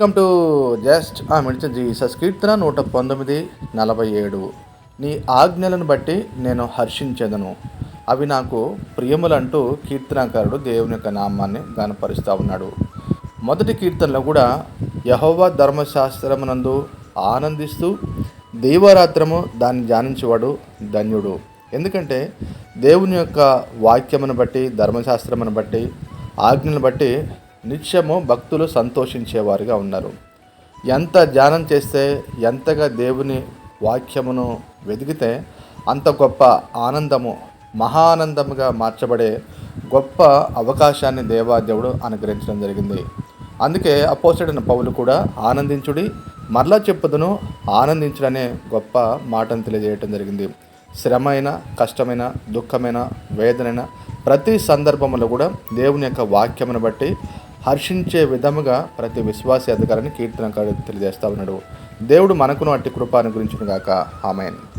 Welcome to just ఆ మెడిచన్ Jesus కీర్తన నూట పంతొమ్మిది నలభై ఏడు. నీ ఆజ్ఞలను బట్టి నేను హర్షించదను. అవి నాకు ప్రియములంటూ కీర్తనాకారుడు దేవుని యొక్క నామాన్ని గనపరుస్తూ ఉన్నాడు. మొదటి కీర్తనలో కూడా యహోవా ధర్మశాస్త్రమునందు ఆనందిస్తూ దీవరాత్రము దాన్ని ధ్యానించేవాడు ధన్యుడు. ఎందుకంటే దేవుని యొక్క వాక్యమును బట్టి ధర్మశాస్త్రమును బట్టి ఆజ్ఞను బట్టి నిత్యము భక్తులు సంతోషించేవారుగా ఉన్నారు. ఎంత ధ్యానం చేస్తే ఎంతగా దేవుని వాక్యమును వెతికితే అంత గొప్ప ఆనందము మహానందముగా మార్చబడే గొప్ప అవకాశాన్ని దేవాదేవుడు అనుగ్రహించడం జరిగింది. అందుకే అపోసడైన పౌలు కూడా ఆనందించుడి మరలా చెప్పుదును ఆనందించుడనే గొప్ప మాటను తెలియజేయటం జరిగింది. శ్రమైన కష్టమైన దుఃఖమైన వేదనైన ప్రతి సందర్భంలో కూడా దేవుని యొక్క వాక్యమును బట్టి హర్షించే విధముగా ప్రతి విశ్వాస అధికారాన్ని కీర్తనకాడు తెలియజేస్తా ఉన్నాడు. దేవుడు మనకును అట్టి కృపాను గురించిన గాక. ఆమెన్.